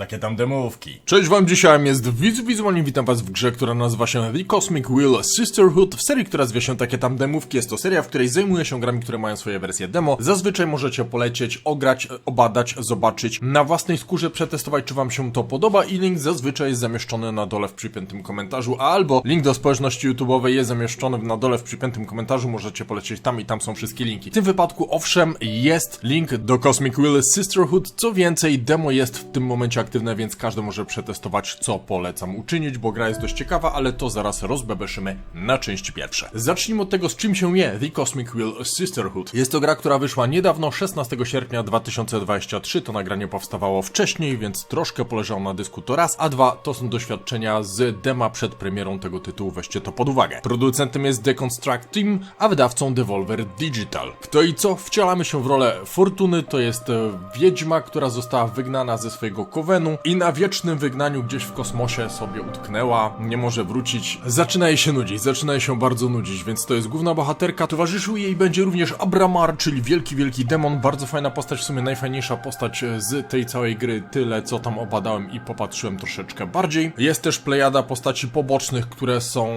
Takie tam demówki. Cześć wam, dzisiaj jest Wizualnie, witam was w grze, która nazywa się The Cosmic Wheel Sisterhood, w serii, która zwie się Takie tam demówki. Jest to seria, w której zajmuję się grami, które mają swoje wersje demo. Zazwyczaj możecie polecieć, ograć, obadać, zobaczyć, na własnej skórze przetestować, czy wam się to podoba i link zazwyczaj jest zamieszczony na dole w przypiętym komentarzu, albo link do społeczności YouTube'owej jest zamieszczony na dole w przypiętym komentarzu, możecie polecieć tam i tam są wszystkie linki. W tym wypadku, owszem, jest link do Cosmic Wheel Sisterhood, co więcej, demo jest w tym momencie aktywne, więc każdy może przetestować, co polecam uczynić, bo gra jest dość ciekawa, ale to zaraz rozbebeszymy na części pierwsze. Zacznijmy od tego, z czym się je The Cosmic Wheel Sisterhood. Jest to gra, która wyszła niedawno, 16 sierpnia 2023, to nagranie powstawało wcześniej, więc troszkę poleżało na dysku to raz, a dwa to są doświadczenia z dema przed premierą tego tytułu, weźcie to pod uwagę. Producentem jest Deconstruct Team, a wydawcą Devolver Digital. Kto i co? Wcielamy się w rolę Fortuny, to jest e, wiedźma, która została wygnana ze swojego kowenu i na wiecznym wygnaniu gdzieś w kosmosie sobie utknęła, nie może wrócić. Zaczyna jej się nudzić, zaczyna jej się bardzo nudzić, więc to jest główna bohaterka. Towarzyszył jej będzie również Abramar, czyli wielki, wielki demon. Bardzo fajna postać, w sumie najfajniejsza postać e, z tej całej gry. Tyle, co tam obadałem i popatrzyłem troszeczkę bardziej. Jest też plejada postaci pobocznych, które są...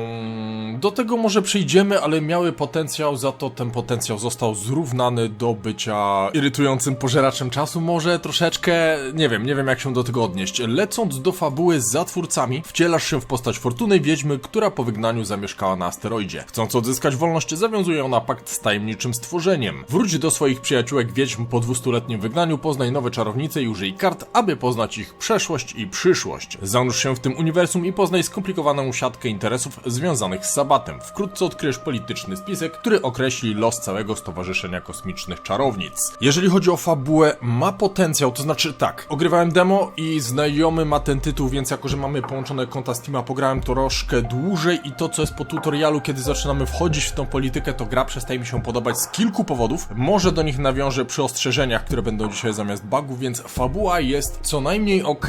Do tego może przejdziemy, ale miały potencjał, za to ten potencjał został zrównany do bycia irytującym pożeraczem czasu. Może troszeczkę, nie wiem, nie wiem jak się do tego odnieść. Lecąc do fabuły za twórcami, wcielasz się w postać fortunnej wiedźmy, która po wygnaniu zamieszkała na asteroidzie. Chcąc odzyskać wolność, zawiązuje ona pakt z tajemniczym stworzeniem. Wróć do swoich przyjaciółek wiedźm po 200-letnim wygnaniu, poznaj nowe czarownice i użyj kart, aby poznać ich przeszłość i przyszłość. Zanurz się w tym uniwersum i poznaj skomplikowaną siatkę interesów związanych z Sabatem. Wkrótce odkryjesz polityczny spisek, który określi los całego Stowarzyszenia Kosmicznych Czarownic. Jeżeli chodzi o fabułę, ma potencjał, to znaczy tak, ogrywałem demo i znajomy ma ten tytuł, więc jako, że mamy połączone konta Steama, pograłem troszkę dłużej i to, co jest po tutorialu, kiedy zaczynamy wchodzić w tą politykę, to gra przestaje mi się podobać z kilku powodów. Może do nich nawiążę przy ostrzeżeniach, które będą dzisiaj zamiast bugów, więc fabuła jest co najmniej ok,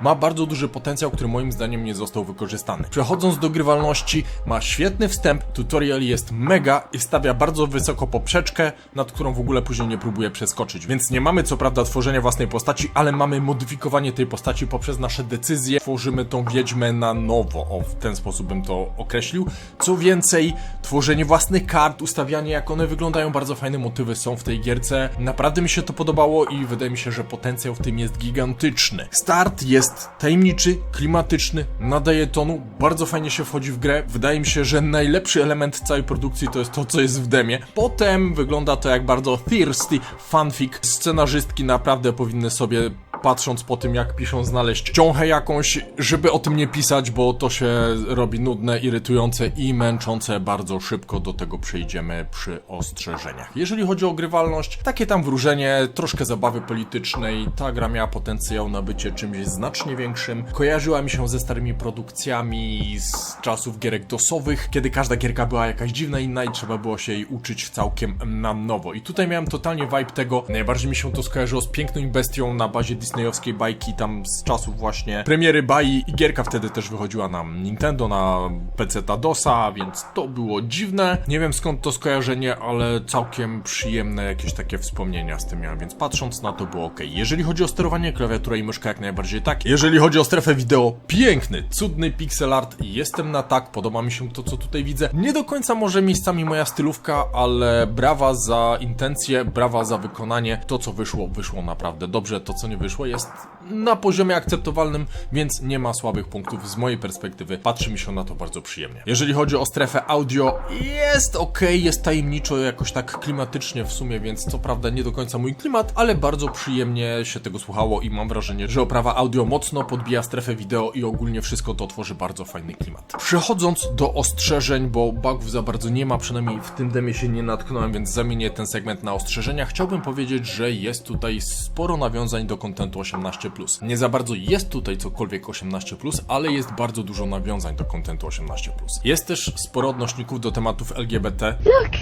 ma bardzo duży potencjał, który moim zdaniem nie został wykorzystany. Przechodząc do grywalności, ma świetny wstęp, tutorial jest mega i stawia bardzo wysoko poprzeczkę, nad którą w ogóle później nie próbuję przeskoczyć. Więc nie mamy co prawda tworzenia własnej postaci, ale mamy modyfikowanie tej postaci poprzez nasze decyzje. Tworzymy tą wiedźmę na nowo, o w ten sposób bym to określił. Co więcej, tworzenie własnych kart, ustawianie jak one wyglądają, bardzo fajne motywy są w tej gierce. Naprawdę mi się to podobało i wydaje mi się, że potencjał w tym jest gigantyczny. Start jest tajemniczy, klimatyczny, nadaje tonu, bardzo fajnie się wchodzi w grę. Wydaje mi się, że najlepszy element całej produkcji to jest to, co jest w demie. Potem wygląda to jak bardzo thirsty fanfic. Scenarzystki naprawdę powinny sobie patrząc po tym, jak piszą, znaleźć ciąchę jakąś, żeby o tym nie pisać, bo to się robi nudne, irytujące i męczące. Bardzo szybko do tego przejdziemy przy ostrzeżeniach. Jeżeli chodzi o grywalność, takie tam wróżenie, troszkę zabawy politycznej. Ta gra miała potencjał na bycie czymś znacznie większym. Kojarzyła mi się ze starymi produkcjami z czasów gierek dosowych, kiedy każda gierka była jakaś dziwna, inna i trzeba było się jej uczyć całkiem na nowo. I tutaj miałem totalnie vibe tego. Najbardziej mi się to skojarzyło z piękną bestią na bazie disneyowskiej bajki, tam z czasów właśnie premiery Bai i gierka wtedy też wychodziła na Nintendo, na PC DOSa, więc to było dziwne. Nie wiem skąd to skojarzenie, ale całkiem przyjemne jakieś takie wspomnienia z tym miałem, więc patrząc na to było ok. Jeżeli chodzi o sterowanie, klawiatura i myszka jak najbardziej tak. Jeżeli chodzi o strefę wideo, piękny, cudny pixel art, jestem na tak, podoba mi się to co tutaj widzę. Nie do końca może miejscami moja stylówka, ale brawa za intencje, brawa za wykonanie. To co wyszło, wyszło naprawdę dobrze, to co nie wyszło jest na poziomie akceptowalnym, więc nie ma słabych punktów z mojej perspektywy. Patrzy mi się na to bardzo przyjemnie. Jeżeli chodzi o strefę audio, jest ok, jest tajemniczo, jakoś tak klimatycznie w sumie, więc co prawda nie do końca mój klimat, ale bardzo przyjemnie się tego słuchało i mam wrażenie, że oprawa audio mocno podbija strefę wideo i ogólnie wszystko to tworzy bardzo fajny klimat. Przechodząc do ostrzeżeń, bo bugów za bardzo nie ma, przynajmniej w tym demie się nie natknąłem, więc zamienię ten segment na ostrzeżenia. Chciałbym powiedzieć, że jest tutaj sporo nawiązań do kontentu 18+. Nie za bardzo jest tutaj cokolwiek 18+, ale jest bardzo dużo nawiązań do kontentu 18+. Jest też sporo odnośników do tematów LGBT. Look,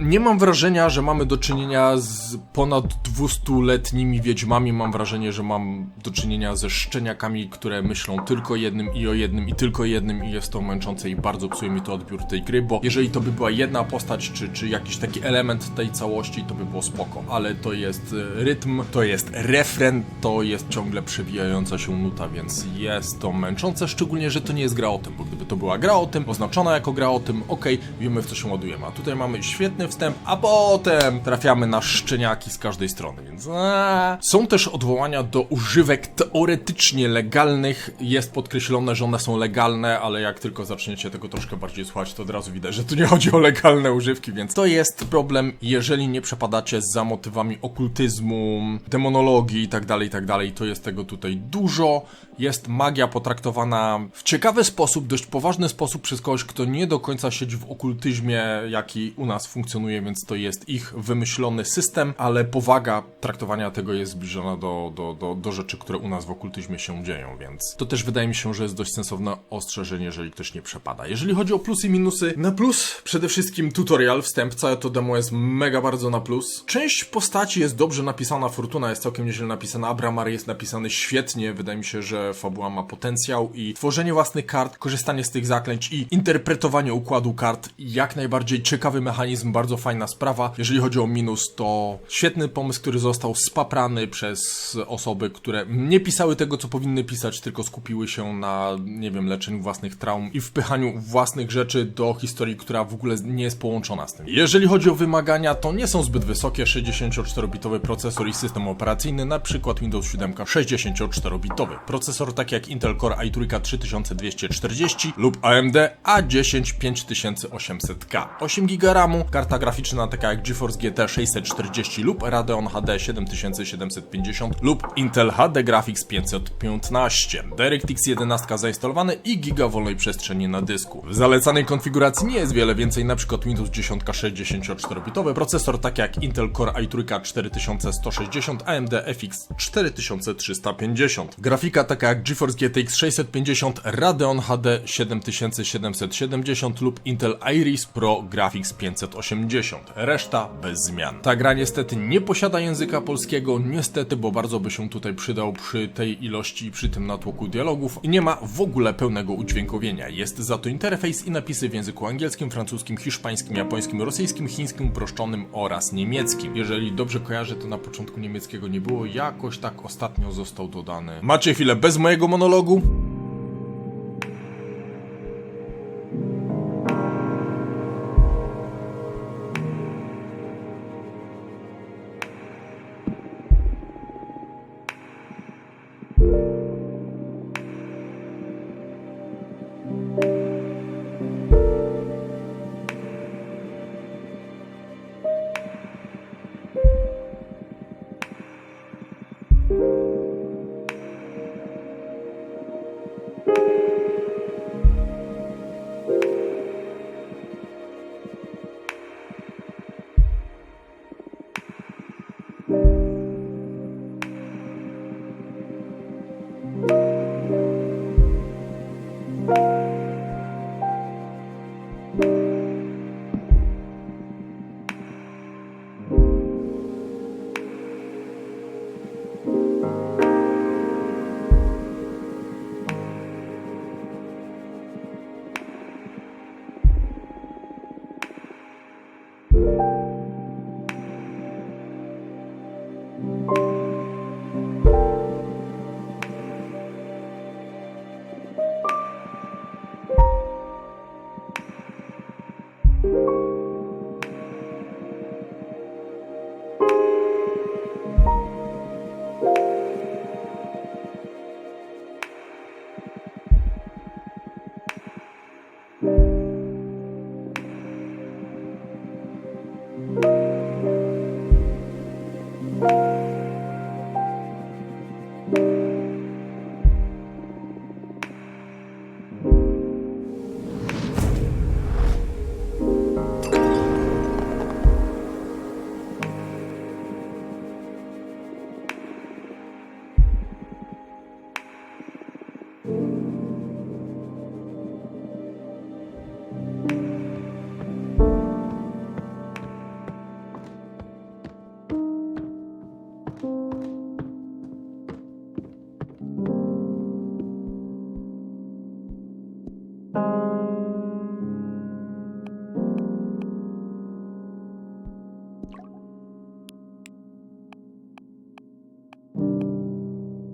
Nie mam wrażenia, że mamy do czynienia z ponad 200-letnimi wiedźmami. Mam wrażenie, że mam do czynienia ze szczeniakami, które myślą tylko jednym i o jednym i tylko jednym i jest to męczące i bardzo psuje mi to odbiór tej gry, bo jeżeli to by była jedna postać, czy, czy jakiś taki element tej całości, to by było spoko, ale to jest e, rytm, to jest refren, to jest ciągle przewijająca się nuta, więc jest to męczące, szczególnie, że to nie jest gra o tym, bo gdyby to była gra o tym, oznaczona jako gra o tym, okej, wiemy w co się ładujemy, a tutaj mamy świetny wstęp, a potem trafiamy na szczeniaki z każdej strony, więc aaa. Są też odwołania do używek teoretycznie legalnych, jest podkreślone, że one są legalne, ale jak tylko zaczniecie tego troszkę bardziej słuchać, to od razu widać, że tu nie chodzi o legalne używki, więc to jest problem, jeżeli nie przepadacie za motywami okultyzmu, demonologii i tak dalej, i tak to jest tego tutaj dużo. Jest magia potraktowana w ciekawy sposób, dość poważny sposób przez kogoś, kto nie do końca siedzi w okultyzmie, jaki u nas funkcjonuje, więc to jest ich wymyślony system, ale powaga traktowania tego jest zbliżona do, do, do, do rzeczy, które u nas w okultyzmie się dzieją, więc to też wydaje mi się, że jest dość sensowne ostrzeżenie, jeżeli ktoś nie przepada. Jeżeli chodzi o plusy i minusy, na plus przede wszystkim tutorial, wstęp, całe to demo jest mega bardzo na plus. Część postaci jest dobrze napisana, Fortuna jest całkiem nieźle napisana, Abramar jest napisany świetnie, wydaje mi się, że fabuła ma potencjał i tworzenie własnych kart, korzystanie z tych zaklęć i interpretowanie układu kart, jak najbardziej ciekawy mechanizm, bardzo fajna sprawa. Jeżeli chodzi o minus, to świetny pomysł, który został spaprany przez osoby, które nie pisały tego, co powinny pisać, tylko skupiły się na, nie wiem, leczeniu własnych traum i wpychaniu własnych rzeczy do historii, która w ogóle nie jest połączona z tym. Jeżeli chodzi o wymagania, to nie są zbyt wysokie, 64-bitowy procesor i system operacyjny, na przykład Windows 7 64-bitowy. Procesor tak jak Intel Core i3 3240 lub AMD A10 5800K. 8 GB RAMu, karta graficzna taka jak GeForce GT 640 lub Radeon HD 7750 lub Intel HD Graphics 515. DirectX 11 zainstalowane i giga wolnej przestrzeni na dysku. W zalecanej konfiguracji nie jest wiele więcej, np. Windows 10 64-bitowy, procesor tak jak Intel Core i3 4160, AMD FX 4350. Grafika taka jak GeForce GTX 650, Radeon HD 7770 lub Intel Iris Pro Graphics 580. Reszta bez zmian. Ta gra niestety nie posiada języka polskiego, niestety, bo bardzo by się tutaj przydał przy tej ilości i przy tym natłoku dialogów i nie ma w ogóle pełnego udźwiękowienia. Jest za to interfejs i napisy w języku angielskim, francuskim, hiszpańskim, japońskim, rosyjskim, chińskim, uproszczonym oraz niemieckim. Jeżeli dobrze kojarzę, to na początku niemieckiego nie było, jakoś tak ostatnio został dodany. Macie chwilę bez mojego monologu?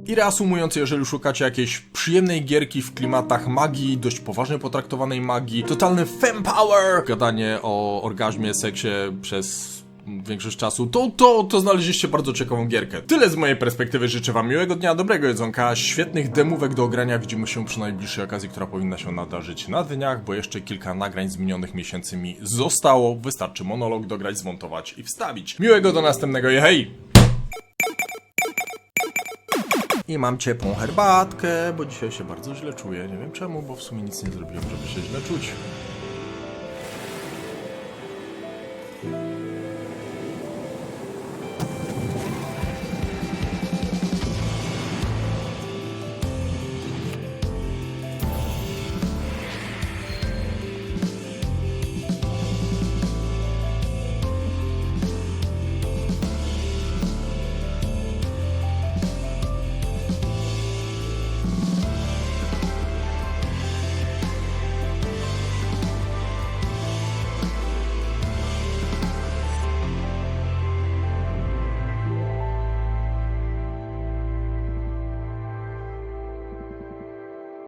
I reasumując, jeżeli szukacie jakiejś przyjemnej gierki w klimatach magii, dość poważnie potraktowanej magii, totalny fempower, gadanie o orgazmie, seksie przez większość czasu, to, to, to znaleźliście bardzo ciekawą gierkę. Tyle z mojej perspektywy, życzę wam miłego dnia, dobrego jedzonka, świetnych demówek do ogrania, widzimy się przy najbliższej okazji, która powinna się nadarzyć na dniach, bo jeszcze kilka nagrań z minionych miesięcy mi zostało, wystarczy monolog dograć, zmontować i wstawić. Miłego do następnego, hej! I mam ciepłą herbatkę, bo dzisiaj się bardzo źle czuję. Nie wiem czemu, bo w sumie nic nie zrobiłem, żeby się źle czuć.